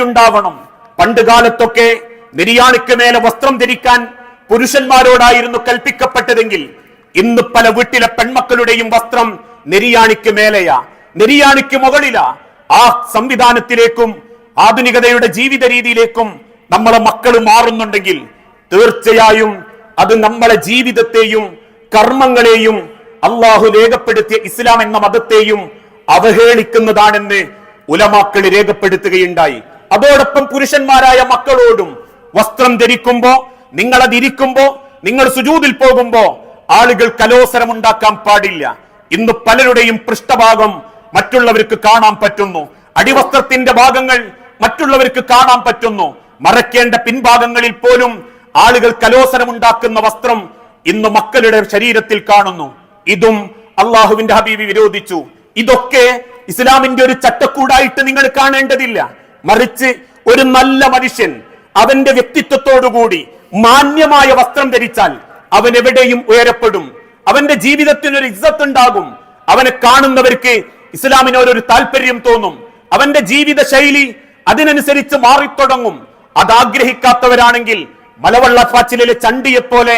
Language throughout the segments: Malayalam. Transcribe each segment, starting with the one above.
ഉണ്ടാവണം പണ്ട് കാലത്തൊക്കെ നിര്യാണിക്ക് മേലെ വസ്ത്രം ധരിക്കാൻ പുരുഷന്മാരോടായിരുന്നു കൽപ്പിക്കപ്പെട്ടതെങ്കിൽ ഇന്ന് പല വീട്ടിലെ പെൺമക്കളുടെയും വസ്ത്രം നിര്യാണിക്ക് മേലെയാ. നിര്യാണിക്ക് മുകളിലാ. ആ സംവിധാനത്തിലേക്കും ആധുനികതയുടെ ജീവിത രീതിയിലേക്കും നമ്മളെ മക്കൾ മാറുന്നുണ്ടെങ്കിൽ തീർച്ചയായും അത് നമ്മളെ ജീവിതത്തെയും കർമ്മങ്ങളെയും അള്ളാഹു രേഖപ്പെടുത്തിയ ഇസ്ലാം എന്ന മതത്തെയും അവഹേളിക്കുന്നതാണെന്ന് ഉലമാക്കൾ രേഖപ്പെടുത്തുകയുണ്ടായി. അതോടൊപ്പം പുരുഷന്മാരായ മക്കളോടും വസ്ത്രം ധരിക്കുമ്പോ നിങ്ങൾ അതിരിക്കുമ്പോ നിങ്ങൾ സുജൂതിൽ പോകുമ്പോ ആളുകൾ കലോസരം ഉണ്ടാക്കാൻ പാടില്ല. ഇന്ന് പലരുടെയും പൃഷ്ഠഭാഗം മറ്റുള്ളവർക്ക് കാണാൻ പറ്റുന്നു. അടിവസ്ത്രത്തിന്റെ ഭാഗങ്ങൾ മറ്റുള്ളവർക്ക് കാണാൻ പറ്റുന്നു. മറയ്ക്കേണ്ട പിൻഭാഗങ്ങളിൽ പോലും ആളുകൾ കലോസരം ഉണ്ടാക്കുന്ന വസ്ത്രം ഇന്ന് മക്കളുടെ ശരീരത്തിൽ കാണുന്നു. ഇതും അള്ളാഹുവിന്റെ ഹബീബി വിരോധിച്ചു. ഇതൊക്കെ ഇസ്ലാമിന്റെ ഒരു ചട്ടക്കൂടായിട്ട് നിങ്ങൾ കാണേണ്ടതില്ല. മറിച്ച് ഒരു നല്ല മനുഷ്യൻ അവന്റെ വ്യക്തിത്വത്തോടുകൂടി മാന്യമായ വസ്ത്രം ധരിച്ചാൽ അവൻ എവിടെയും ഉയരപ്പെടും. അവന്റെ ജീവിതത്തിന് ഒരു ഇജ്ജത്ത് ഉണ്ടാകും അവനെ കാണുന്നവർക്ക് ഇസ്ലാമിനോടൊരു താല്പര്യം തോന്നും. അവന്റെ ജീവിത ശൈലി അതിനനുസരിച്ച് മാറിത്തുടങ്ങും. അതാഗ്രഹിക്കാത്തവരാണെങ്കിൽ മലവെള്ള ഫാച്ചിലെ ചണ്ടിയെ പോലെ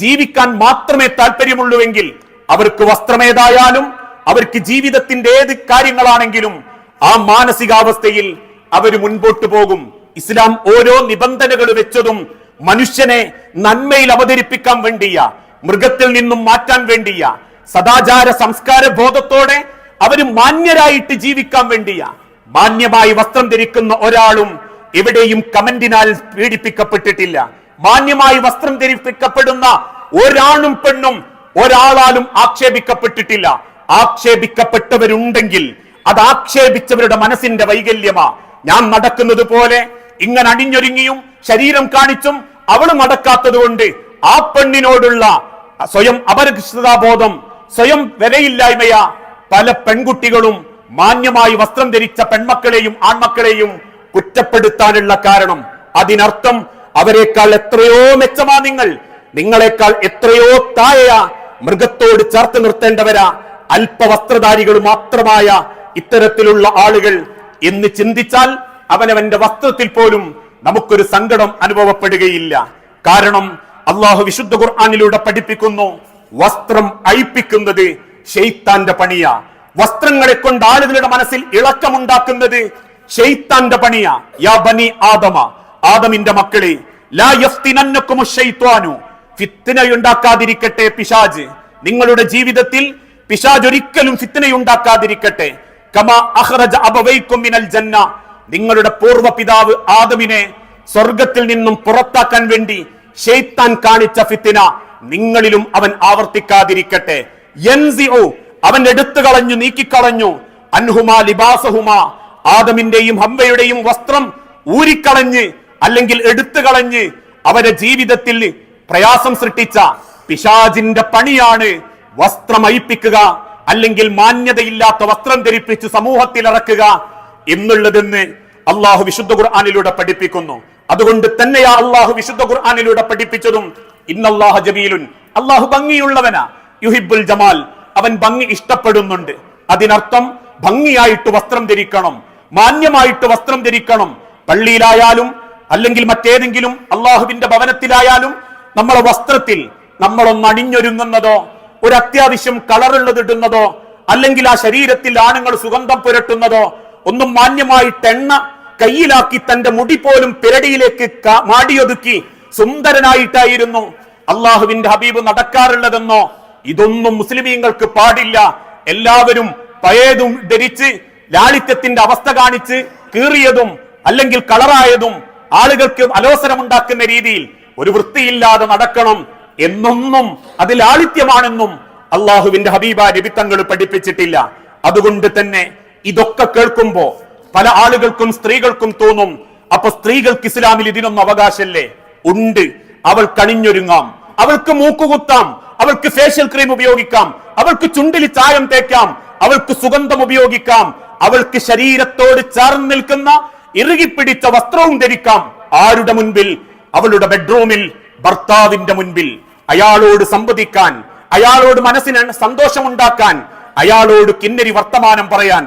ജീവിക്കാൻ മാത്രമേ താല്പര്യമുള്ളൂവെങ്കിൽ അവർക്ക് വസ്ത്രമേതായാലും അവർക്ക് ജീവിതത്തിന്റെ ഏത് കാര്യങ്ങളാണെങ്കിലും ആ മാനസികാവസ്ഥയിൽ അവർ മുൻപോട്ട് പോകും. ഇസ്ലാം ഓരോ നിബന്ധനകൾ വെച്ചതും മനുഷ്യനെ നന്മയിൽ അവതരിപ്പിക്കാൻ വേണ്ടിയ മൃഗത്തിൽ നിന്നും മാറ്റാൻ വേണ്ടിയ സദാചാര സംസ്കാര ബോധത്തോടെ അവർ മാന്യരായിട്ട് ജീവിക്കാൻ വേണ്ടിയ. മാന്യമായി വസ്ത്രം ധരിക്കുന്ന ഒരാളും എവിടെയും കമന്റിനാൽ പീഡിപ്പിക്കപ്പെട്ടിട്ടില്ല. മാന്യമായി വസ്ത്രം ധരിപ്പിക്കപ്പെടുന്ന ഒരാണും പെണ്ണും ഒരാളാലും ആക്ഷേപിക്കപ്പെട്ടിട്ടില്ല. ആക്ഷേപിക്കപ്പെട്ടവരുണ്ടെങ്കിൽ അത് ആക്ഷേപിച്ചവരുടെ മനസ്സിന്റെ വൈകല്യമാ. ഞാൻ നടക്കുന്നത് പോലെ ഇങ്ങനെ അണിഞ്ഞൊരുങ്ങിയും ശരീരം കാണിച്ചും അവൾ നടക്കാത്തത് കൊണ്ട് ആ പെണ്ണിനോടുള്ള സ്വയം അപരക്ഷിതാബോധം സ്വയം വിലയില്ലായ്മയ പല പെൺകുട്ടികളും മാന്യമായി വസ്ത്രം ധരിച്ച പെൺമക്കളെയും ആൺമക്കളെയും കുറ്റപ്പെടുത്താനുള്ള കാരണം. അതിനർത്ഥം അവരെക്കാൾ എത്രയോ മെച്ചമാ നിങ്ങൾ. നിങ്ങളെക്കാൾ എത്രയോ താഴെയാ മൃഗത്തോട് ചേർത്ത് നിർത്തേണ്ടവരാ. അല്പവസ്ത്രധാരികൾ മാത്രമായ ഇത്തരത്തിലുള്ള ആളുകൾ എന്ന് ചിന്തിച്ചാൽ അവനവന്റെ വസ്ത്രത്തിൽ പോലും നമുക്കൊരു സങ്കടം അനുഭവപ്പെടുകയില്ല. കാരണം അള്ളാഹു വിശുദ്ധ ഖുർആാനിലൂടെ പഠിപ്പിക്കുന്നു വസ്ത്രം അഴിപ്പിക്കുന്നത് ഷെയ്ത്താന്റെ പണിയാ. വസ്ത്രങ്ങളെ കൊണ്ട് ആളുകളുടെ മനസ്സിൽ ഇളക്കമുണ്ടാക്കുന്നത് ഷെയ്ത്താന്റെ പണിയാ. യാ ബനി ആദമ ആദമിന്റെ മക്കളെ ലാ ഫിത്നയുണ്ടാക്കാതിരിക്കട്ടെ പിശാജ്. നിങ്ങളുടെ ജീവിതത്തിൽ പിശാജ് ഒരിക്കലും ഫിത്നയുണ്ടാക്കാതിരിക്കട്ടെ നിങ്ങളുടെ പൂർവ പിതാവ് ആദമിനെ സ്വർഗത്തിൽ നിന്നും പുറത്താക്കാൻ വേണ്ടി ഷെയ്ത്താൻ കാണിച്ച ഫിത്തിന നിങ്ങളിലും അവൻ ആവർത്തിക്കാതിരിക്കട്ടെ. അവൻ എടുത്തു കളഞ്ഞു നീക്കിക്കളഞ്ഞു. അൻഹുമാ ലിബാസഹുമാ. ആദമിന്റെയും ഹംബയുടെയും വസ്ത്രം ഊരിക്കളഞ്ഞ് അല്ലെങ്കിൽ എടുത്തു കളഞ്ഞ് അവരെ ജീവിതത്തിൽ പ്രയാസം സൃഷ്ടിച്ച പിശാജിന്റെ പണിയാണ് വസ്ത്രം അയിപ്പിക്കുക അല്ലെങ്കിൽ മാന്യതയില്ലാത്ത വസ്ത്രം ധരിപ്പിച്ച് സമൂഹത്തിൽ ഇറക്കുക എന്നുള്ളതെന്ന് അള്ളാഹു വിശുദ്ധ ഖുർആാനിലൂടെ പഠിപ്പിക്കുന്നു. അതുകൊണ്ട് തന്നെയാ അള്ളാഹു വിശുദ്ധ ഖുർആാനിലൂടെ പഠിപ്പിച്ചതും ഇന്നല്ലാഹ ജബീലുൻ അള്ളാഹു ഭംഗിയുള്ളവനാ യുഹിബുൽ ജമാൽ. അവൻ ഭംഗി ഇഷ്ടപ്പെടുന്നുണ്ട്. അതിനർത്ഥം ഭംഗിയായിട്ട് വസ്ത്രം ധരിക്കണം മാന്യമായിട്ട് വസ്ത്രം ധരിക്കണം. പള്ളിയിലായാലും അല്ലെങ്കിൽ മറ്റേതെങ്കിലും അള്ളാഹുവിന്റെ ഭവനത്തിലായാലും നമ്മളെ വസ്ത്രത്തിൽ നമ്മളൊന്ന് അണിഞ്ഞൊരുങ്ങുന്നതോ ഒരു അത്യാവശ്യം കളറുള്ളത് ഇടുന്നതോ അല്ലെങ്കിൽ ആ ശരീരത്തിൽ ആണുങ്ങൾ സുഗന്ധം പുരട്ടുന്നതോ ഒന്നും മാന്യമായിട്ട് എണ്ണ കയ്യിലാക്കി തന്റെ മുടി പോലും പിരടിയിലേക്ക് മാടിയൊതുക്കി സുന്ദരനായിട്ടായിരുന്നു അള്ളാഹുവിന്റെ ഹബീബ് നടക്കാറുള്ളതെന്നോ ഇതൊന്നും മുസ്ലിമീങ്ങൾക്ക് പാടില്ല. എല്ലാവരും പഴയതും ധരിച്ച് ലാളിത്യത്തിന്റെ അവസ്ഥ കാണിച്ച് കീറിയതും അല്ലെങ്കിൽ കളറായതും ആളുകൾക്ക് അലോസരമുണ്ടാക്കുന്ന രീതിയിൽ ഒരു വൃത്തിയില്ലാതെ നടക്കണം എന്നൊന്നും അത് ലാളിത്യമാണെന്നും അള്ളാഹുവിന്റെ ഹബീബ രവിത്തങ്ങൾ പഠിപ്പിച്ചിട്ടില്ല. അതുകൊണ്ട് തന്നെ ഇതൊക്കെ കേൾക്കുമ്പോ പല ആളുകൾക്കും സ്ത്രീകൾക്കും തോന്നും അപ്പൊ സ്ത്രീകൾക്ക് ഇസ്ലാമിൽ ഇതിനൊന്നും അവകാശമല്ലേ ഉണ്ട്. അവൾ കണിഞ്ഞൊരുങ്ങാം. അവൾക്ക് മൂക്കുകുത്താം. അവൾക്ക് ഫേഷ്യൽ ക്രീം ഉപയോഗിക്കാം. അവൾക്ക് ചുണ്ടിൽ ചായം തേക്കാം. അവൾക്ക് സുഗന്ധം ഉപയോഗിക്കാം. അവൾക്ക് ശരീരത്തോട് ചേർന്ന് നിൽക്കുന്ന ഇറുകിപ്പിടിച്ച വസ്ത്രവും ധരിക്കാം. ആരുടെ മുൻപിൽ? അവളുടെ ബെഡ്റൂമിൽ ഭർത്താവിന്റെ മുൻപിൽ. അയാളോട് സംവദിക്കാൻ അയാളോട് മനസ്സിന് സന്തോഷമുണ്ടാക്കാൻ അയാളോട് കിന്നരി വർത്തമാനം പറയാൻ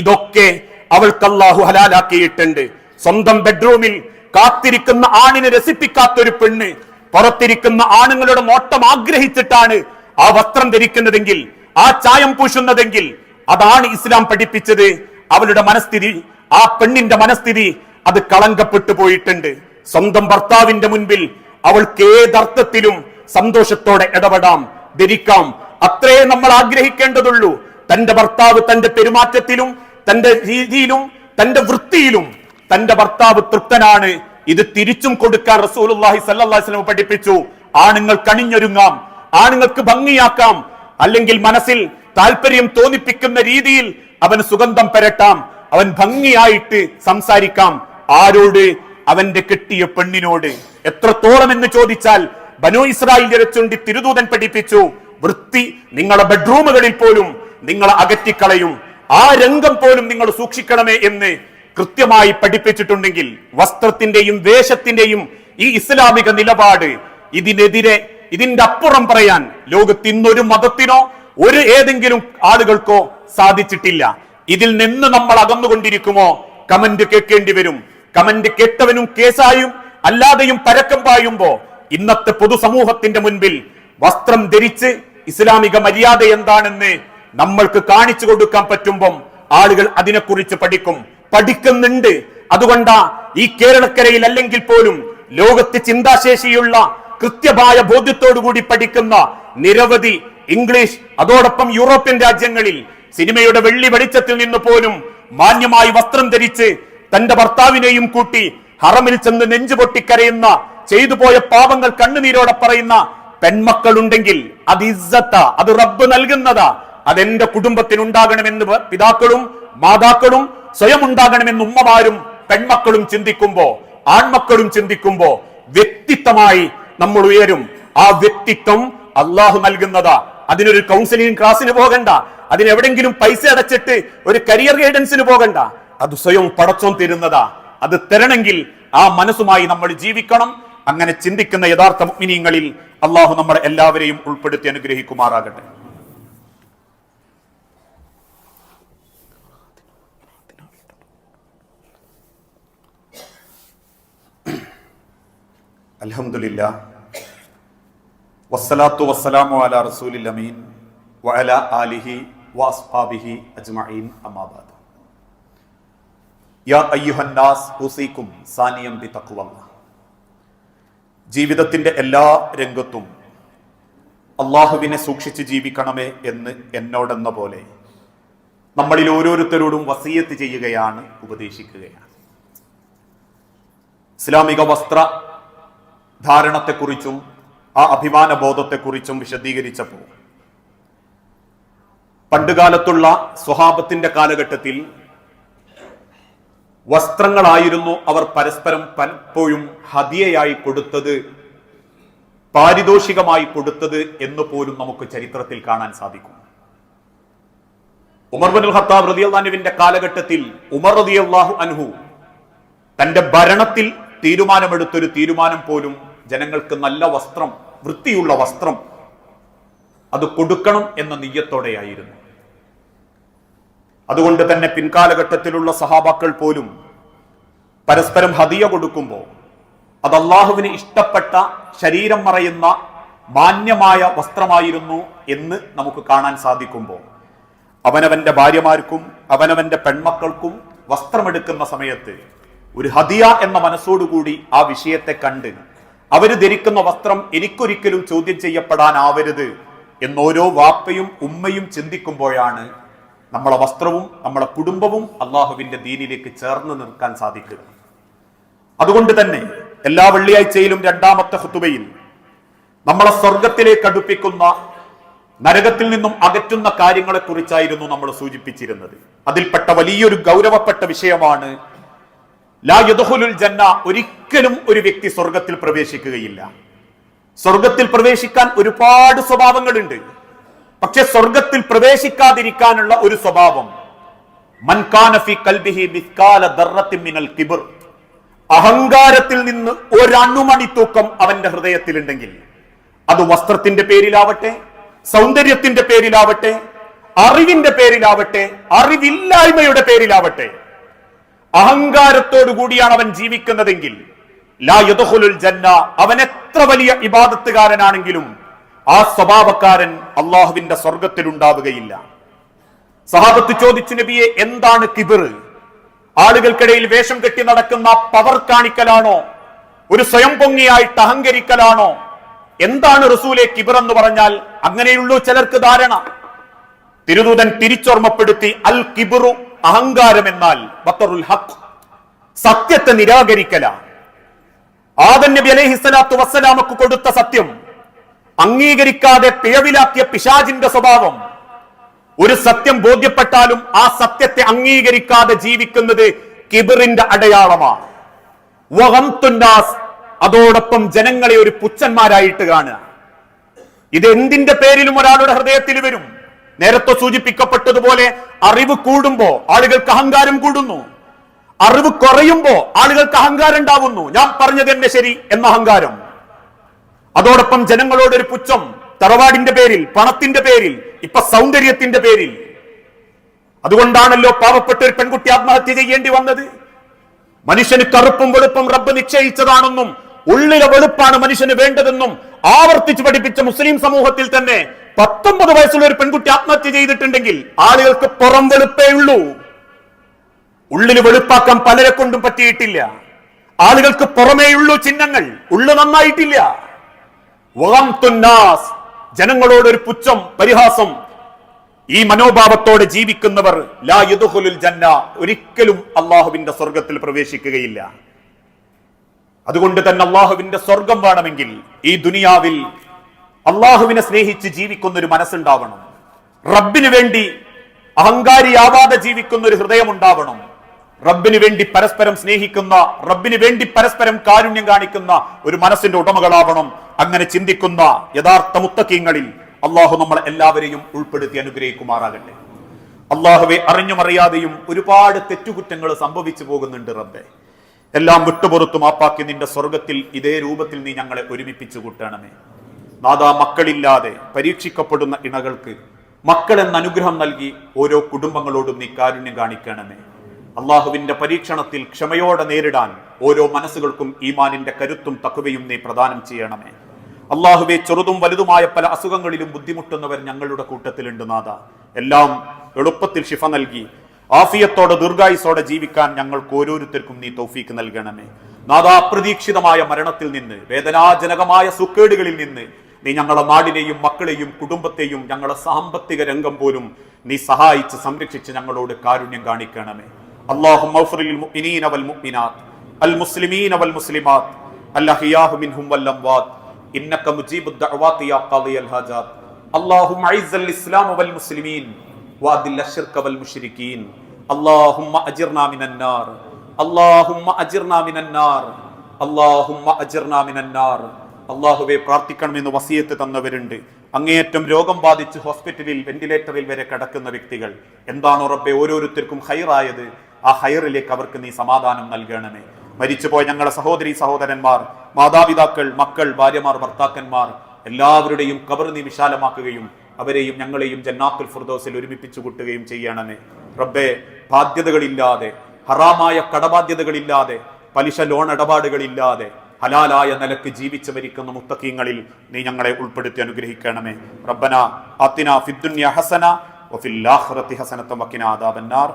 ഇതൊക്കെ അവൾക്ക് അള്ളാഹു ഹലാലാക്കിയിട്ടുണ്ട്. സ്വന്തം ബെഡ്റൂമിൽ കാത്തിരിക്കുന്ന ആണിനെ രസിപ്പിക്കാത്തൊരു പെണ്ണ് പുറത്തിരിക്കുന്ന ആണുങ്ങളുടെ മോട്ടം ആഗ്രഹിച്ചിട്ടാണ് ആ വസ്ത്രം ധരിക്കുന്നതെങ്കിൽ ആ ചായം പൂശുന്നതെങ്കിൽ അതാണ് ഇസ്ലാം പഠിപ്പിച്ചത്. അവളുടെ മനസ്ഥിതി ആ പെണ്ണിന്റെ മനസ്ഥിതി അത് കളങ്കപ്പെട്ടു പോയിട്ടുണ്ട്. സ്വന്തം ഭർത്താവിന്റെ മുൻപിൽ അവൾക്ക് ഏതർത്ഥത്തിലും സന്തോഷത്തോടെ ഇടപെടാം. ധരിക്കാം അത്രേ നമ്മൾ ആഗ്രഹിക്കേണ്ടതുള്ളൂ. തന്റെ ഭർത്താവ് തന്റെ പെരുമാറ്റത്തിലും തന്റെ രീതിയിലും തന്റെ വൃത്തിയിലും തന്റെ ഭർത്താവ് തൃപ്തനാണ്. ഇത് തിരിച്ചും കൊടുക്കാൻ റസൂലുള്ളാഹി സല്ലാസ്ലം പഠിപ്പിച്ചു. ആണുങ്ങൾ കണിഞ്ഞൊരുങ്ങാം. ആണുങ്ങൾക്ക് ഭംഗിയാക്കാം. അല്ലെങ്കിൽ മനസ്സിൽ താല്പര്യം തോന്നിപ്പിക്കുന്ന രീതിയിൽ അവന് സുഗന്ധം പെരട്ടാം. അവൻ ഭംഗിയായിട്ട് സംസാരിക്കാം. ആരോട്? അവന്റെ കെട്ടിയ പെണ്ണിനോട്. എത്രത്തോളം എന്ന് ചോദിച്ചാൽ ബനു ഇസ്രായേലിന്റെ ചുണ്ടി തിരുദൂതൻ പഠിപ്പിച്ചു വൃത്തി നിങ്ങളുടെ ബെഡ്റൂമുകളിൽ പോലും നിങ്ങൾ അകറ്റിക്കളയും. ആ രംഗം പോലും നിങ്ങൾ സൂക്ഷിക്കണമേ എന്ന് കൃത്യമായി പഠിപ്പിച്ചിട്ടുണ്ടെങ്കിൽ വസ്ത്രത്തിന്റെയും വേഷത്തിന്റെയും ഈ ഇസ്ലാമിക നിലപാട് ഇതിനെതിരെ ഇതിന്റെ അപ്പുറം പറയാൻ ലോകത്ത് ഇന്നൊരു മതത്തിനോ ഒരു ഏതെങ്കിലും ആളുകൾക്കോ സാധിച്ചിട്ടില്ല. ഇതിൽ നിന്ന് നമ്മൾ അകന്നുകൊണ്ടിരിക്കുമോ? കമന്റ് കേൾക്കേണ്ടി വരും. കമന്റ് കേട്ടവനും കേസായും അല്ലാതെയും പരക്കം പായുമ്പോ ഇന്നത്തെ പൊതുസമൂഹത്തിന്റെ മുൻപിൽ വസ്ത്രം ധരിച്ച് ഇസ്ലാമിക മര്യാദ എന്താണെന്ന് നമ്മൾക്ക് കാണിച്ചു കൊടുക്കാൻ പറ്റുമ്പം ആളുകൾ അതിനെക്കുറിച്ച് പഠിക്കും. പഠിക്കുന്നുണ്ട്. അതുകൊണ്ടാ ഈ കേരളക്കരയിൽ അല്ലെങ്കിൽ പോലും ലോകത്ത് ചിന്താശേഷിയുള്ള കൃത്യമായ ബോധ്യത്തോടുകൂടി പഠിക്കുന്ന നിരവധി ഇംഗ്ലീഷ് അതോടൊപ്പം യൂറോപ്യൻ രാജ്യങ്ങളിൽ സിനിമയുടെ വെള്ളി വെളിച്ചത്തിൽ നിന്ന് പോലും മാന്യമായി വസ്ത്രം ധരിച്ച് തന്റെ ഭർത്താവിനെയും കൂട്ടി ഹറമിൽ ചെന്ന് നെഞ്ചു പൊട്ടിക്കരയുന്ന ചെയ്തു പോയ പാപങ്ങൾ കണ്ണുനീരോടെ പറയുന്ന പെൺമക്കളുണ്ടെങ്കിൽ അത് ഇസ്സത്ത അത് റബ്ബ് നൽകുന്നതാ. അതെന്റെ കുടുംബത്തിനുണ്ടാകണമെന്ന് പിതാക്കളും മാതാക്കളും സ്വയം ഉണ്ടാകണമെന്ന് ഉമ്മമാരും പെൺമക്കളും ചിന്തിക്കുമ്പോ ആൺമക്കളും ചിന്തിക്കുമ്പോ വ്യക്തിത്വമായി നമ്മൾ ഉയരും. ആ വ്യക്തിത്വം അള്ളാഹു നൽകുന്നതാ. അതിനൊരു കൗൺസിലിംഗ് ക്ലാസ്സിന് പോകണ്ട. അതിനെവിടെങ്കിലും പൈസ അടച്ചിട്ട് ഒരു കരിയർ ഗൈഡൻസിന് പോകണ്ട. അത് സ്വയം പടച്ചോൻ തരുന്നതാ. അത് തരണമെങ്കിൽ ആ മനസ്സുമായി നമ്മൾ ജീവിക്കണം. അങ്ങനെ ചിന്തിക്കുന്ന യഥാർത്ഥ മുഗ്മിനീങ്ങളിൽ അള്ളാഹു നമ്മളെ എല്ലാവരെയും ഉൾപ്പെടുത്തി അനുഗ്രഹിക്കുമാറാകട്ടെ. അലഹമില്ല വസ്സലാത്തു വസ്സലാമു അല റസൂലിൽ അമീൻ. വഅല ആലിഹി വാസ്ഫാബിഹി അജ്മഈൻ. അമാബാദ് യാ അയ്യുഹന്നാസ് ഹുസീക്കും സാനിയം ബി തഖ്വല്ലാഹ് ജീവിതത്തിന്റെ എല്ലാ രംഗത്തും അള്ളാഹുവിനെ സൂക്ഷിച്ച് ജീവിക്കണമേ എന്ന് എന്നോടെന്ന പോലെ നമ്മളിൽ ഓരോരുത്തരോടും വസീയത്ത് ചെയ്യുകയാണ് ഉപദേശിക്കുകയാണ്. ഇസ്ലാമിക വസ്ത്ര ധാരണത്തെക്കുറിച്ചും ആ അഭിമാന ബോധത്തെക്കുറിച്ചും വിശദീകരിച്ചപ്പോൾ പണ്ടുകാലത്തുള്ള സ്വഹാബത്തിന്റെ കാലഘട്ടത്തിൽ വസ്ത്രങ്ങളായിരുന്നു അവർ പരസ്പരം പലപ്പോഴും ഹതിയയായി കൊടുത്തത് പാരിതോഷികമായി കൊടുത്തത് എന്ന് പോലും നമുക്ക് ചരിത്രത്തിൽ കാണാൻ സാധിക്കും. ഉമർ ബനുൽ ഖത്താബ് റതിയുവിന്റെ കാലഘട്ടത്തിൽ ഉമർ റതിയല്ലാഹു അൻഹു തന്റെ ഭരണത്തിൽ തീരുമാനമെടുത്തൊരു തീരുമാനം പോലും ജനങ്ങൾക്ക് നല്ല വസ്ത്രം വൃത്തിയുള്ള വസ്ത്രം അത് കൊടുക്കണം എന്ന നെയ്യത്തോടെയായിരുന്നു. അതുകൊണ്ട് തന്നെ പിൻകാലഘട്ടത്തിലുള്ള സഹാബാക്കൾ പോലും പരസ്പരം ഹദിയ കൊടുക്കുമ്പോൾ അത് അള്ളാഹുവിന് ഇഷ്ടപ്പെട്ട ശരീരം മറയുന്ന മാന്യമായ വസ്ത്രമായിരുന്നു എന്ന് നമുക്ക് കാണാൻ സാധിക്കുമ്പോൾ അവനവന്റെ ഭാര്യമാർക്കും അവനവന്റെ പെൺമക്കൾക്കും വസ്ത്രമെടുക്കുന്ന സമയത്ത് ഒരു ഹദിയ എന്ന മനസ്സോടുകൂടി ആ വിഷയത്തെ കണ്ട് അവർ ധരിക്കുന്ന വസ്ത്രം എനിക്കൊരിക്കലും ചോദ്യം ചെയ്യപ്പെടാനാവരുത് എന്നോരോ വാപ്പയും ഉമ്മയും ചിന്തിക്കുമ്പോഴാണ് നമ്മളെ വസ്ത്രവും നമ്മളെ കുടുംബവും അള്ളാഹുവിന്റെ ദീനിലേക്ക് ചേർന്ന് നിൽക്കാൻ സാധിക്കുക. അതുകൊണ്ട് തന്നെ എല്ലാ വെള്ളിയാഴ്ചയിലും രണ്ടാമത്തെ ഹുത്തുബയിൽ നമ്മളെ സ്വർഗത്തിലേക്ക് അടുപ്പിക്കുന്ന നരകത്തിൽ നിന്നും അകറ്റുന്ന കാര്യങ്ങളെ കുറിച്ചായിരുന്നു നമ്മൾ സൂചിപ്പിച്ചിരുന്നത്. അതിൽപ്പെട്ട വലിയൊരു ഗൗരവപ്പെട്ട വിഷയമാണ് ലാ യദുഹുലുൽ ജന്ന ഒരിക്കലും ഒരു വ്യക്തി സ്വർഗത്തിൽ പ്രവേശിക്കുകയില്ല. സ്വർഗത്തിൽ പ്രവേശിക്കാൻ ഒരുപാട് സ്വഭാവങ്ങളുണ്ട്. പക്ഷെ സ്വർഗത്തിൽ പ്രവേശിക്കാതിരിക്കാനുള്ള ഒരു സ്വഭാവം. മൻകാനഫി കൽബിഹി മിസ്കാല ദർറത്തിൻ മിനൽ കിബർ. അഹങ്കാരത്തിൽ നിന്ന് ഒരണുമണി തൂക്കം അവന്റെ ഹൃദയത്തിലുണ്ടെങ്കിൽ. അത് വസ്ത്രത്തിന്റെ പേരിലാവട്ടെ സൗന്ദര്യത്തിന്റെ പേരിലാവട്ടെ അറിവിന്റെ പേരിലാവട്ടെ അറിവില്ലായ്മയുടെ പേരിലാവട്ടെ. അഹങ്കാരത്തോടു കൂടിയാണ് അവൻ ജീവിക്കുന്നതെങ്കിൽ. ലാ യദ്ഖുലുൽ ജന്ന അവൻ എത്ര വലിയ ഇബാദത്തുകാരനാണെങ്കിലും ആ സ്വഭാവക്കാരൻ അള്ളാഹുവിന്റെ സ്വർഗത്തിൽ ഉണ്ടാവുകയില്ല സഹാബത്ത് ചോദിച്ചു നബിയെ എന്താണ് കിബിർ? ആളുകൾക്കിടയിൽ വേഷം കെട്ടി നടക്കുന്ന പവർ കാണിക്കലാണോ? ഒരു സ്വയം പൊങ്ങിയായിട്ട് അഹങ്കരിക്കലാണോ? എന്താണ് റസൂലെ കിബിർ എന്ന് പറഞ്ഞാൽ അങ്ങനെയുള്ളൂ ചിലർക്ക് ധാരണ. തിരുദൂതൻ തിരിച്ചോർമ്മപ്പെടുത്തി അൽ കിബിറു അഹങ്കാരം എന്നാൽ ബത്തറുൽ ഹഖ് സത്യത്തെ നിരാകരിക്കല ആദൻ നബി അലൈഹി സ്വലാത്തു വസ്സലാമക്ക് കൊടുത്ത സത്യം അംഗീകരിക്കാതെ പിഴവിലാക്കിയ പിശാജിന്റെ സ്വഭാവം. ഒരു സത്യം ബോധ്യപ്പെട്ടാലും ആ സത്യത്തെ അംഗീകരിക്കാതെ ജീവിക്കുന്നത് കിബിറിന്റെ അടയാളമാണ്. അതോടൊപ്പം ജനങ്ങളെ ഒരു പുച്ഛന്മാരായിട്ട് കാണുക. ഇത് എന്തിന്റെ പേരിലും ഒരാളുടെ ഹൃദയത്തിൽ വരും. നേരത്തെ സൂചിപ്പിക്കപ്പെട്ടതുപോലെ അറിവ് കൂടുമ്പോ ആളുകൾക്ക് അഹങ്കാരം കൂടുന്നു. അറിവ് കുറയുമ്പോ ആളുകൾക്ക് അഹങ്കാരം ഉണ്ടാവുന്നു. ഞാൻ പറഞ്ഞത് തന്നെ ശരി എന്ന അഹങ്കാരം. അതോടൊപ്പം ജനങ്ങളോട് ഒരു പുച്ഛം തറവാടിന്റെ പേരിൽ പണത്തിന്റെ പേരിൽ ഇപ്പൊ സൗന്ദര്യത്തിന്റെ പേരിൽ. അതുകൊണ്ടാണല്ലോ പാവപ്പെട്ട ഒരു പെൺകുട്ടി ആത്മഹത്യ ചെയ്യേണ്ടി വന്നത്. മനുഷ്യന് കറുപ്പും വെളുപ്പും റബ്ബ് നിശ്ചയിച്ചതാണെന്നും ഉള്ളിലെ വെളുപ്പാണ് മനുഷ്യന് വേണ്ടതെന്നും ആവർത്തിച്ച് പഠിപ്പിച്ച മുസ്ലിം സമൂഹത്തിൽ തന്നെ പത്തൊമ്പത് വയസ്സുള്ള ഒരു പെൺകുട്ടി ആത്മഹത്യ ചെയ്തിട്ടുണ്ടെങ്കിൽ ആളുകൾക്ക് പുറം വെളുപ്പേ ഉള്ളൂ. ഉള്ളിന് വെളുപ്പാക്കാൻ പലരെ കൊണ്ടും പറ്റിയിട്ടില്ല. ആളുകൾക്ക് പുറമേയുള്ളൂ ചിഹ്നങ്ങൾ ഉള്ളു നന്നായിട്ടില്ല. ജനങ്ങളോട് ഒരു പുച്ഛം പരിഹാസം. ഈ മനോഭാവത്തോടെ ജീവിക്കുന്നവർ ലാ യുദുഹുലുൽ ജന്ന ഒരിക്കലും അള്ളാഹുവിന്റെ സ്വർഗത്തിൽ പ്രവേശിക്കുകയില്ല. അതുകൊണ്ട് തന്നെ അള്ളാഹുവിന്റെ സ്വർഗം വേണമെങ്കിൽ ഈ ദുനിയാവിൽ അള്ളാഹുവിനെ സ്നേഹിച്ച് ജീവിക്കുന്ന ഒരു മനസ്സുണ്ടാവണം. റബ്ബിനു വേണ്ടി അഹങ്കാരിയാവാതെ ജീവിക്കുന്ന ഒരു ഹൃദയം ഉണ്ടാവണം റബ്ബിന് വേണ്ടി പരസ്പരം സ്നേഹിക്കുന്ന റബ്ബിന് വേണ്ടി പരസ്പരം കാരുണ്യം കാണിക്കുന്ന ഒരു മനസ്സിന്റെ ഉടമകളാവണം. അങ്ങനെ ചിന്തിക്കുന്ന യഥാർത്ഥ മുത്തക്കീങ്ങളിൽ അള്ളാഹു നമ്മൾ എല്ലാവരെയും ഉൾപ്പെടുത്തി അനുഗ്രഹിക്കുമാറാകട്ടെ. അള്ളാഹുവെ അറിഞ്ഞും അറിയാതെയും ഒരുപാട് തെറ്റുകുറ്റങ്ങൾ സംഭവിച്ചു പോകുന്നുണ്ട് റബ്ബെ. എല്ലാം വിട്ടുപുറത്തു മാപ്പാക്കി നിന്റെ സ്വർഗത്തിൽ ഇതേ രൂപത്തിൽ നീ ഞങ്ങളെ ഒരുമിപ്പിച്ചു കൂട്ടണമേ. നാദാ മക്കളില്ലാതെ പരീക്ഷിക്കപ്പെടുന്ന ഇണകൾക്ക് മക്കൾ എന്ന അനുഗ്രഹം നൽകി ഓരോ കുടുംബങ്ങളോടും നീ കാരുണ്യം കാണിക്കണമേ. അള്ളാഹുവിന്റെ പരീക്ഷണത്തിൽ ക്ഷമയോടെ നേരിടാൻ ഓരോ മനസ്സുകൾക്കും ഈമാനിന്റെ കരുത്തും തക്കുവയും നീ പ്രദാനം ചെയ്യണമേ. അള്ളാഹുവെ ചെറുതും വലുതുമായ പല അസുഖങ്ങളിലും ബുദ്ധിമുട്ടുന്നവർ ഞങ്ങളുടെ കൂട്ടത്തിലുണ്ട് നാഥ. എല്ലാം എളുപ്പത്തിൽ ശിഫ നൽകി ആഫിയത്തോടെ ദീർഘായുസോടെ ജീവിക്കാൻ ഞങ്ങൾക്ക് ഓരോരുത്തർക്കും നീ തൗഫീക്ക് നൽകണമേ. നാഥ അപ്രതീക്ഷിതമായ മരണത്തിൽ നിന്ന് വേദനാജനകമായ സുക്കേടുകളിൽ നിന്ന് നീ ഞങ്ങളെ നാടിനെയും മക്കളെയും കുടുംബത്തെയും ഞങ്ങളുടെ സാമ്പത്തിക രംഗം പോലും നീ സഹായിച്ച് സംരക്ഷിച്ച് ഞങ്ങളോട് കാരുണ്യം കാണിക്കണമേ. اللهم اغفر للمؤمنين والمؤمنات المسلمين والمسلمات الأحياء منهم والأموات إنك مجيب الدعوات يا قاضي الحاجات اللهم أعز الإسلام والمسلمين وأذل الشرك والمشركين اللهم أجرنا من النار اللهم أجرنا من النار اللهم أجرنا من النار അള്ളാഹുവെ പ്രാർത്ഥിക്കണമെന്ന് വസിയത്ത് തന്നവരുണ്ട് അങ്ങേയറ്റം രോഗം ബാധിച്ച് ഹോസ്പിറ്റലിൽ വെന്റിലേറ്ററിൽ വരെ കിടക്കുന്ന വ്യക്തികൾ എന്താണോ റബ്ബെ ഓരോരുത്തർക്കും ഹൈറായത് ആ ഹൈറിലേക്ക് അവർക്ക് നീ സമാധാനം നൽകണമേ. മരിച്ചുപോയ ഞങ്ങളുടെ സഹോദരി സഹോദരന്മാർ മാതാപിതാക്കൾ മക്കൾ ഭാര്യമാർ ഭർത്താക്കന്മാർ എല്ലാവരുടെയും കബർ നീ വിശാലമാക്കുകയും അവരെയും ഞങ്ങളെയും ജന്നാത്തുൽ ഫുർദോസിൽ ഒരുമിപ്പിച്ചു കൂട്ടുകയും ചെയ്യണമേ. റബ്ബെ ബാധ്യതകളില്ലാതെ ഹറാമായ കടബാധ്യതകളില്ലാതെ പലിശ ലോൺ ഇടപാടുകളില്ലാതെ ഹലാലായ നിലയ്ക്ക് ജീവിച്ചു മരിക്കുന്ന മുത്തക്കീങ്ങളിൽ നീ ഞങ്ങളെ ഉൾപ്പെടുത്തി അനുഗ്രഹിക്കണമേ. റബ്ബന അത്തിന ഫിദ്ദുന്യ ഹസന വഫിൽ ആഖിറതി ഹസനത വഖിന അദാബന്നാർ.